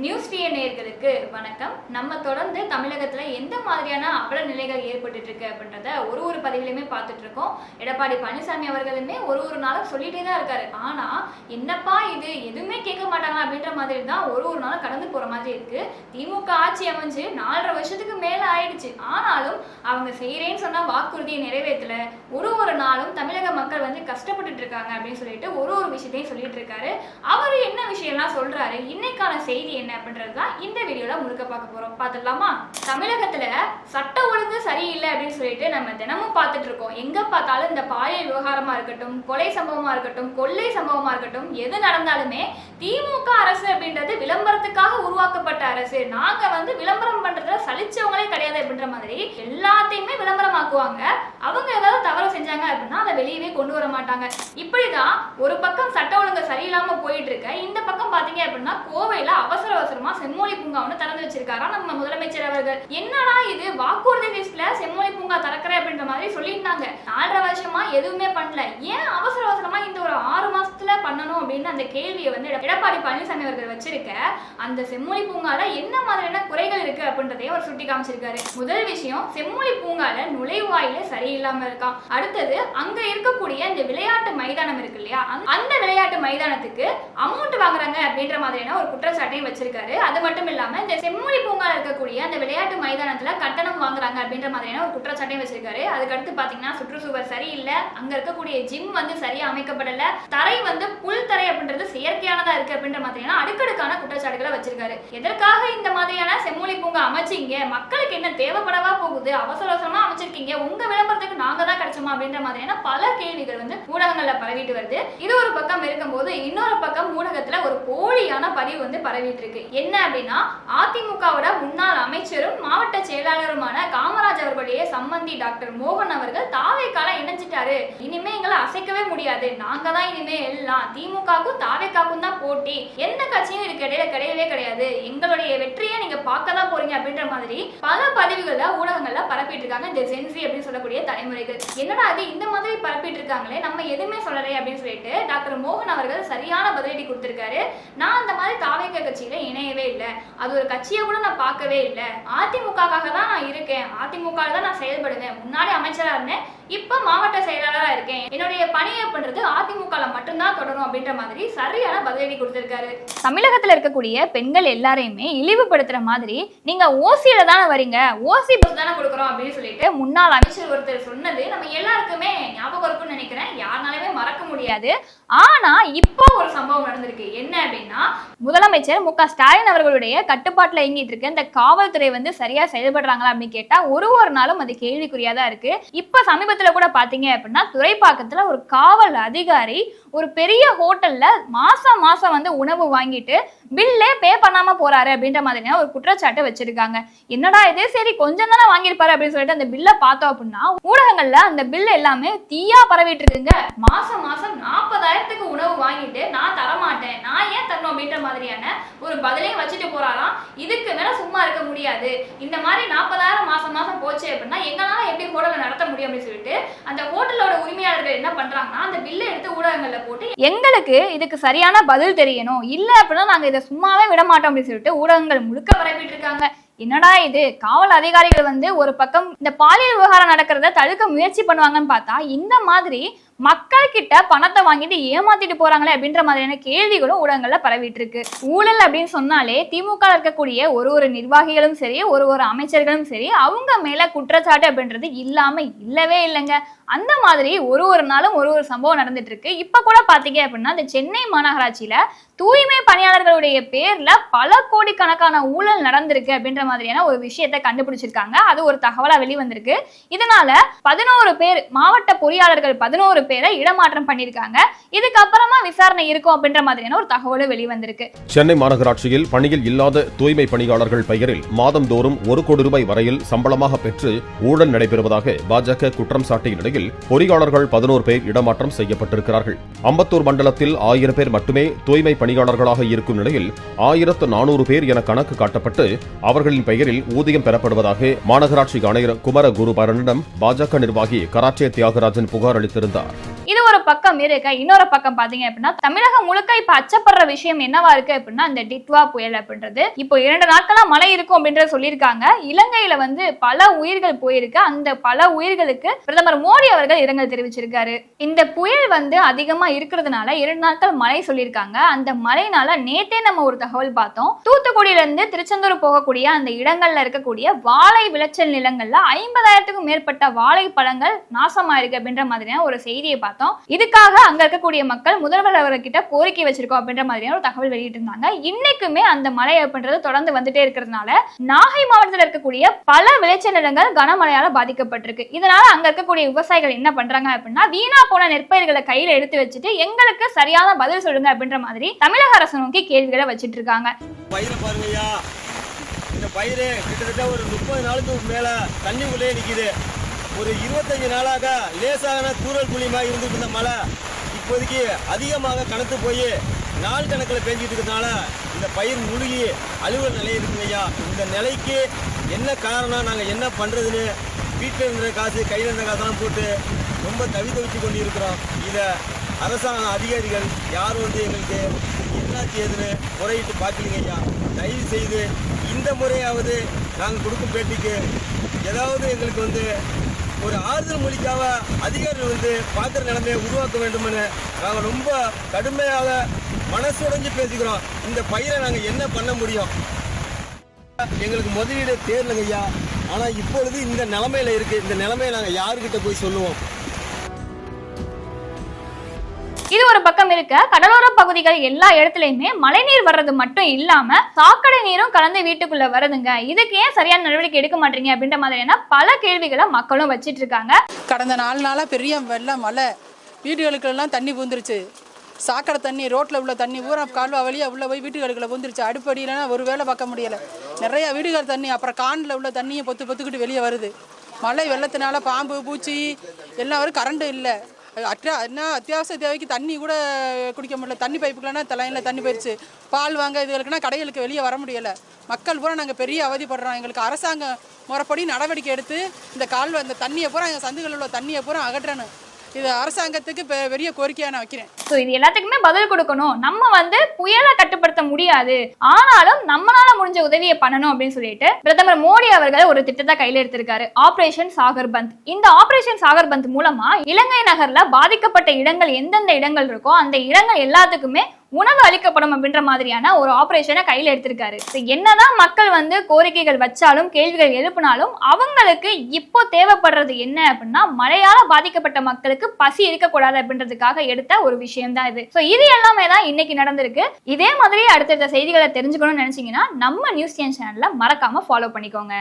News DA நேயர்களுக்கு வணக்கம். நம்ம தொடர்ந்து தமிழகத்துல எந்த மாதிரியான அவல நிலைகள் ஏற்பட்டு இருக்கு அப்படின்றத ஒரு ஒரு பதிவிலையுமே பார்த்துட்டு இருக்கோம் எடப்பாடி பழனிசாமி அவர்களுமே ஒரு ஒரு நாளும் சொல்லிட்டே தான் இருக்காரு. ஆனா என்னப்பா இது? எதுவுமே கேட்க மாட்டாங்க அப்படின்ற மாதிரி தான் ஒரு ஒரு நாளும் கடந்து போற மாதிரி இருக்கு. திமுக ஆட்சி அமைஞ்சு நாலரை வருஷத்துக்கு மேல ஆயிடுச்சு. ஆனாலும் அவங்க செய்யறேன்னு சொன்னா வாக்குறுதியை நிறைவேற்றல. ஒரு ஒரு நாளும் தமிழக மக்கள் வந்து கஷ்டப்பட்டுட்டு இருக்காங்க அப்படின்னு சொல்லிட்டு ஒரு ஒரு விஷயத்தையும் சொல்லிட்டு இருக்காரு அவர் என்ன விஷயம்லாம் சொல்றாரு? இன்னைக்கான செய்தி என்ன அப்படின்றது தான் இந்த வீடியோவில் முழுக்க பார்க்க போறோம். பார்த்துடலாமா? தமிழகத்துல சட்ட ஒழுங்கு சரியில்லை அப்படின்னு சொல்லிட்டு நம்ம தினமும் பார்த்துட்டு இருக்கோம். எங்க பார்த்தாலும் இந்த பாலியல் விவகாரமா இருக்கட்டும் கொலை சம்பவமா இருக்கட்டும் கொள்ளை சம்பவமா இருக்கட்டும் எது நடந்தாலுமே திமுக அரசு அப்படின்றது விளம்பரத்துக்காக உருவாக்கப்பட்ட அரசு. நாங்க வந்து விளம்பரம் பண்றதுல சலிச்சவங்களே கிடையாது அப்படின்ற மாதிரி எல்லாத்தையுமே விளம்பரமாக்குவாங்க. அவங்க ஏதாவது தவறு செஞ்சாங்க அப்படின்னா அதை வெளியவே கொண்டு வர மாட்டாங்க. இப்படிதான் ஒரு பக்கம் சட்ட ஒழுங்கு சரியில்லாம போயிட்டு இருக்க இந்த பக்கம் பார்த்தீங்க அப்படின்னா கோவையில் அவசர அவசரமா செம்மொழி பூங்கா ஒன்று திறந்து வச்சிருக்காரா நம்ம முதலமைச்சர் அவர்கள். என்னடா இது? வாக்குறுதி லிஸ்ட்ல செம்மொழி பூங்கா திறக்கிறேன் அப்படின்ற மாதிரி சொல்லியிருந்தாங்க. நாலரை வருஷமா எதுவுமே பண்ணல. ஏன் அவசர அவசரமா இந்த ஒரு ஆறு மாசத்துல பண்ணணும் அப்படின்னு அந்த கேள்வியை வந்து எடப்பாடி பழனிசாமி அவர்கள் வச்சிருக்க அந்த செம்மொழி பூங்கால என்ன மாதிரியான இருக்கு அப்படின்றதையும் அவர் சுட்டி காமிச்சிருக்காரு. முதல் விஷயம் செம்மொழி பூங்கால நுழைவாயில சரியில்லாம இருக்கான். அடுத்தது அங்க இருக்கக்கூடிய இந்த விளையாட்டு மைதானம் இருக்கு இல்லையா? அந்த- விளையாட்டு மைதானத்துக்கு அமௌண்ட் வாங்குறாங்க அப்படின்ற மாதிரியான ஒரு குற்றச்சாட்டையும் வச்சிருக்காரு. அது மட்டும் இல்லாம இந்த செம்மொழி பூங்கால இருக்கக்கூடிய அந்த விளையாட்டு மைதானத்துல கட்டணம் வாங்குறாங்க அப்படின்ற மாதிரியான ஒரு குற்றச்சாட்டையும் வச்சிருக்காரு. அதுக்கடுத்து பாத்தீங்கன்னா சுற்றுச்சூழல் சரியில்லை. அங்க இருக்கக்கூடிய ஜிம் வந்து சரியா அமைக்கப்படல. தரை வந்து புல் தரை அப்படின்றது செயற்கையானதா இருக்கு அப்படின்ற மாதிரியான அடுக்கடுக்கான குற்றச்சாட்டுகளை வச்சிருக்காரு. எதற்காக இந்த மாதிரியான செம்மொழி மக்களுக்கு என்ன தேவைப்படவா போகுது? அவசர அவசரமா அமைச்சிருக்கீங்க. உங்க விளம்பரத்துக்கு நாங்க தான் கிடைச்சோமா அப்படின்ற மாதிரியான பல கேள்விகள் வந்து ஊடகங்கள்ல பரவிட்டு வருது. இது ஒரு பக்கம் இருக்கும்போது இன்னொரு பக்கம் ஊடகத்துல ஒரு போலியான பதிவு வந்து பரவிட்டு இருக்கு. என்ன அப்படின்னா அதிமுகவோட முன்னாள் அமைச்சர் மாவட்ட செயலாளருமான காமராஜ் அவர்களுடைய சம்பந்தி டாக்டர் மோகன் அவர்கள் தாவேக்கால இணைஞ்சிட்டாரு. இனிமே எங்களை அசைக்கவே முடியாது. நாங்க தான் இனிமே எல்லாம் திமுகவுக்கும் தாவேக்காக்கும் தான் போட்டி. எந்த கட்சியும் இதுக்கு இடையில கிடையவே கிடையாது. எங்களுடைய வெற்றியை நீங்க பார்க்க தான் போறீங்க அப்படின்ற மாதிரி பல பதிவுகள்ல ஊடகங்கள்ல பரப்பிட்டு இருக்காங்க இந்த ஜென்சி அப்படின்னு சொல்லக்கூடிய தலைமுறைகள். என்னடா அது இந்த மாதிரி பரப்பிட்டு இருக்காங்களே நம்ம எதுவுமே சொல்லலை அப்படின்னு சொல்லிட்டு டாக்டர் மோகன் அவர்கள் சரியான பதிலடி கொடுத்திருக்காரு. நான் அந்த மாதிரி தாவேக்க கட்சியில இணையவே இல்லை. அது ஒரு கட்சியை கூட நான் பார்க்கவே இல்லை. அதிமுகக்காக தான் நான் இருக்கேன். அதிமுக தான் நான் செயல்படுவேன். முன்னாடி அமைச்சராக இருந்தேன். இப்போ மாவட்ட செயலாளரா இருக்கேன். என்னுடைய பணி அப்படின்றது அதிமுகல மட்டும்தான் தொடரும் அப்படின்ற மாதிரி சரியான பதிலடி கொடுத்திருக்காரு. தமிழகத்துல இருக்கக்கூடிய பெண்கள் எல்லாரையுமே இழிவுபடுத்துற மாதிரி நீங்க ஓசியில தானே வரீங்க? ஓசி பஸ் தானே கொடுக்குறோம் அப்படின்னு சொல்லிட்டு முன்னாள் அமைச்சர் ஒருத்தர் சொன்னது நம்ம எல்லாருக்குமே ஞாபகம் இருக்கும்னு நினைக்கிறேன். யாருனாலுமே மறக்க முடியாது. ஆனா இப்போ ஒரு சம்பவம் நடந்திருக்கு. என்ன அப்படின்னா முதலமைச்சர் மு க ஸ்டாலின் அவர்களுடைய கட்டுப்பாட்டுல இயங்கிட்டு இருக்க இந்த காவல்துறை வந்து சரியா செயல்படுறாங்களா அப்படின்னு கேட்டா ஒரு ஒரு நாளும் அது கேள்விக்குறியா தான் இருக்கு. இப்ப சமீபத்தில் கூட பாத்தீங்க அப்படின்னா துறைப்பாக்கத்துல ஒரு காவல் அதிகாரி ஒரு பெரிய ஹோட்டல்ல மாசம் மாசம் வந்து உணவு வாங்கிட்டு பில்லே பே பண்ணாம போறாரு அப்படின்ற மாதிரியான ஒரு குற்றச்சாட்டு வச்சிருக்காங்க. என்னடா இதே? சரி கொஞ்சம் தானே வாங்கியிருப்பாரு அப்படின்னு சொல்லிட்டு அந்த பில்லை பார்த்தோம் அப்படின்னா ஊடகங்கள்ல அந்த பில் எல்லாமே தீயா பரவிட்டு இருக்குங்க. மாசம் மாசம் நாற்பதாயிரத்துக்கு உணவு வாங்கிட்டு நான் தரமாட்டேன் நான் ஏன் தரணும் அப்படின்ற மாதிரியான ஒரு பதிலையும் வச்சுட்டு போறாராம். இதுக்கு மேல சும்மா இருக்க முடியாது. இந்த மாதிரி நாற்பது போச்சு அப்படின்னா எங்களால எப்படி ஹோட்டலை நடத்த முடியும் அப்படின்னு சொல்லிட்டு அந்த ஹோட்டலோட உரிமையாளர்கள் என்ன பண்றாங்கன்னா அந்த பில்லை எடுத்து ஊடகங்கள்ல போட்டு எங்களுக்கு இதுக்கு சரியான பதில் தெரியணும். இல்ல அப்படின்னா நாங்க இதை சும்மாவே விட மாட்டோம் அப்படின்னு சொல்லிட்டு ஊடகங்கள் முழுக்க பரப்பிட்டு இருக்காங்க. என்னடா இது? காவல் அதிகாரிகள் வந்து ஒரு பக்கம் இந்த பாலியல் விவகாரம் நடக்கிறத தடுக்க முயற்சி பண்ணுவாங்கன்னு பார்த்தா இந்த மாதிரி மக்கள் கிட்ட பணத்தை வாங்கிட்டு ஏமாத்திட்டு போறாங்களே அப்படின்ற மாதிரியான கேள்விகளும் ஊடகங்கள்ல பரவிட்டு இருக்கு ஊழல் அப்படின்னு சொன்னாலே திமுக இருக்கக்கூடிய ஒரு ஒரு நிர்வாகிகளும் சரி ஒரு ஒரு அமைச்சர்களும் சரி அவங்க மேல குற்றச்சாட்டு அப்படின்றது இல்லாம இல்லவே இல்லைங்க. அந்த மாதிரி ஒரு ஒரு நாளும் ஒரு ஒரு சம்பவம் நடந்துட்டு இருக்கு இப்ப கூட பாத்தீங்க அப்படின்னா இந்த சென்னை மாநகராட்சியில தூய்மை பணியாளர்களுடைய பேர்ல பல கோடிக்கணக்கான ஊழல் நடந்திருக்கு அப்படின்ற மாதிரியான ஒரு விஷயத்தை கண்டுபிடிச்சிருக்காங்க. அது ஒரு தகவலா வெளிவந்திருக்கு. இதனால பதினோரு பேர் மாவட்ட பொறியாளர்கள் பதினோரு ஒரு பேரை இடமாற்றம் பண்ணியிருக்காங்க. இதுக்கப்புறமா விசாரணை இருக்கும் அப்படின்ற மாதிரியான ஒரு தகவலும் வெளிவந்திருக்கு. சென்னை மாநகராட்சியில் பணியில் இல்லாத தூய்மை பணியாளர்கள் பெயரில் மாதந்தோறும் ஒரு கோடி ரூபாய் வரையில் சம்பளமாக பெற்று ஊழல் நடைபெறுவதாக பாஜக குற்றம் சாட்டிய நிலையில் பொறியாளர்கள் பதினோரு பேர் இடமாற்றம் செய்யப்பட்டிருக்கிறார்கள். அம்பத்தூர் மண்டலத்தில் ஆயிரம் பேர் மட்டுமே தூய்மை பணியாளர்களாக இருக்கும் நிலையில் ஆயிரத்து நானூறு பேர் என கணக்கு காட்டப்பட்டு அவர்களின் பெயரில் ஊதியம் பெறப்படுவதாக மாநகராட்சி ஆணையர் குமர குருபரனிடம் பாஜக நிர்வாகி கராச்சே தியாகராஜன் புகார் அளித்திருந்தார். இது ஒரு பக்கம் இருக்க. இன்னொரு பக்கம் பாத்தீங்க அப்படின்னா தமிழகம் முழுக்க இப்ப அச்சப்படுற விஷயம் என்னவா இருக்கு அப்படின்னா இந்த டிட்வா புயல் அப்படின்றது. இப்போ இரண்டு நாட்களா மழை இருக்கும் அப்படின்றத சொல்லியிருக்காங்க. இலங்கையில வந்து பல உயிர்கள் போயிருக்கு. அந்த பல உயிர்களுக்கு பிரதமர் மோடி அவர்கள் இரங்கல் தெரிவிச்சிருக்காரு. இந்த புயல் வந்து அதிகமா இருக்கிறதுனால இரண்டு நாட்கள் மழை சொல்லியிருக்காங்க. அந்த மழைனால நேத்தே நம்ம ஒரு தகவல் பார்த்தோம். தூத்துக்குடியில இருந்து திருச்செந்தூர் போகக்கூடிய அந்த இடங்கள்ல இருக்கக்கூடிய வாழை விளைச்சல் நிலங்கள்ல ஐம்பதாயிரத்துக்கும் மேற்பட்ட வாழை பழங்கள் நாசமாயிருக்கு அப்படின்ற மாதிரியான ஒரு செய்தி செய்தியை பார்த்தோம். இதுக்காக அங்க இருக்கக்கூடிய மக்கள் முதல்வர் அவர்கிட்ட கோரிக்கை வச்சிருக்கோம் அப்படின்ற மாதிரியான ஒரு தகவல் வெளியிட்டு இருந்தாங்க இன்னைக்குமே அந்த மழை அப்படின்றது தொடர்ந்து வந்துட்டே இருக்கிறதுனால நாகை மாவட்டத்தில் இருக்கக்கூடிய பல விளைச்சல் நிலங்கள் கனமழையால பாதிக்கப்பட்டிருக்கு. இதனால அங்க இருக்கக்கூடிய விவசாயிகள் என்ன பண்றாங்க அப்படின்னா வீணா போன நெற்பயிர்களை கையில எடுத்து வச்சுட்டு எங்களுக்கு சரியான பதில் சொல்லுங்க அப்படின்ற மாதிரி தமிழக அரசு நோக்கி கேள்விகளை வச்சிட்டு இருக்காங்க இந்த பயிர் கிட்டத்தட்ட ஒரு முப்பது நாளுக்கு மேல தண்ணி உள்ளே நிக்குது. ஒரு இருபத்தஞ்சு நாளாக லேசான தூரல் குழியுமா இருந்துட்டு இருந்த மழை இப்போதைக்கு அதிகமாக கணத்து போய் நாள் கணக்கில் பெஞ்சிட்டு இருக்கிறதுனால இந்த பயிர் முழுகி அலுவல் நிலை இருக்குங்க ஐயா. இந்த நிலைக்கு என்ன காரணம் நாங்கள் என்ன பண்ணுறதுன்னு வீட்டில் இருந்த காசு கையில் இருந்த காசெல்லாம் போட்டு ரொம்ப தவி தவிச்சு கொண்டு இருக்கிறோம் இதை அரசாங்க அதிகாரிகள் யார் வந்து எங்களுக்கு என்ன செய்யுதுன்னு முறையிட்டு பார்க்கலீங்க ஐயா. தயவு செய்து இந்த முறையாவது நாங்கள் கொடுக்கும் பேட்டிக்கு ஏதாவது எங்களுக்கு வந்து ஒரு ஆறுதல் மொழிக்காக அதிகாரிகள் வந்து பார்க்குற நிலைமையை உருவாக்க வேண்டுமென்னு நாங்கள் ரொம்ப கடுமையாக மனசுடைஞ்சு பேசிக்கிறோம். இந்த பயிரை நாங்கள் என்ன பண்ண முடியும்? எங்களுக்கு முதலீடு தேரலைங்க ஐயா ஆனால் இப்பொழுது இந்த நிலமையில இருக்கு. இந்த நிலைமையை நாங்கள் யாருக்கிட்ட போய் சொல்லுவோம்? இது ஒரு பக்கம் இருக்க கடலோர பகுதிகள் எல்லா இடத்துலயுமே மழைநீர் வர்றது மட்டும் இல்லாம சாக்கடை நீரும் கலந்து வீட்டுக்குள்ள வருதுங்க. இதுக்கு ஏன் சரியான நடவடிக்கை எடுக்க மாட்டீங்க அப்படின்ற மாதிரியான பல கேள்விகளை மக்களும் வச்சிட்டு இருக்காங்க. கடந்த நாலு நாளாக பெரிய வெள்ளம் மழை. வீடுகளுக்கெல்லாம் தண்ணி பூந்துருச்சு. சாக்கடை தண்ணி ரோட்டில் உள்ள தண்ணி பூரா கால்வா வழியாக உள்ளே போய் வீட்டுகளுக்குள்ள பூந்துருச்சு. அடுப்படியிலனா ஒரு வேலை பார்க்க முடியலை. நிறைய வீடுகள் தண்ணி அப்புறம் கானில் உள்ள தண்ணியை பொத்து பொத்துக்கிட்டு வெளியே வருது. மழை வெள்ளத்தினால பாம்பு பூச்சி எல்லாம் வரும். கரண்ட் இல்லை. அட்ரா என்ன அத்தியாவசிய தேவைக்கு தண்ணி கூட குடிக்க முடியல. தண்ணி பைப்புக்குலாம் தலையில் தண்ணி போயிடுச்சு பால் வாங்க இதுகளுக்குனா கடைகளுக்கு வெளியே வர முடியலை. மக்கள் பூரா நாங்கள் பெரிய அவதிப்படுறோம். எங்களுக்கு அரசாங்கம் முறைப்படி நடவடிக்கை எடுத்து இந்த கால் இந்த தண்ணியை பூரா எங்கள் சந்துகளில் உள்ள தண்ணியை பூரா அகற்றணும். இது அரசாங்கத்துக்கு பெ- பெரிய கோரிக்கையாக நான் வைக்கிறேன். ஸோ இது எல்லாத்துக்குமே பதில் கொடுக்கணும். நம்ம வந்து புயலை கட்டுப்படுத்த முடியாது. ஆனாலும் நம்மளால முடிஞ்ச உதவியை பண்ணணும் அப்படின்னு சொல்லிட்டு பிரதமர் மோடி அவர்கள் ஒரு திட்டத்தை கையில எடுத்திருக்காரு. ஆபரேஷன் சாகர் பந்த் இந்த ஆபரேஷன் சாகர் பந்த் மூலமா இலங்கை நகர்ல பாதிக்கப்பட்ட இடங்கள் எந்தெந்த இடங்கள் இருக்கோ அந்த இடங்கள் எல்லாத்துக்குமே உணவு அளிக்கப்படும் அப்படின்ற மாதிரியான ஒரு ஆபரேஷனை கையில் எடுத்திருக்காரு. என்னதான் மக்கள் வந்து கோரிக்கைகள் வச்சாலும் கேள்விகள் எழுப்பினாலும் அவங்களுக்கு இப்போ தேவைப்படுறது என்ன அப்படின்னா மழையால பாதிக்கப்பட்ட மக்களுக்கு பசி இருக்கக்கூடாது அப்படின்றதுக்காக எடுத்த ஒரு விஷயம் தான் இது. ஸோ இது எல்லாமே தான் இன்னைக்கு நடந்திருக்கு. இதே மாதிரி அடுத்தடுத்த செய்திகளை தெரிஞ்சுக்கணும்னு நினைச்சீங்கன்னா நம்ம நியூஸ் சேனல்ல மறக்காம ஃபாலோ பண்ணிக்கோங்க.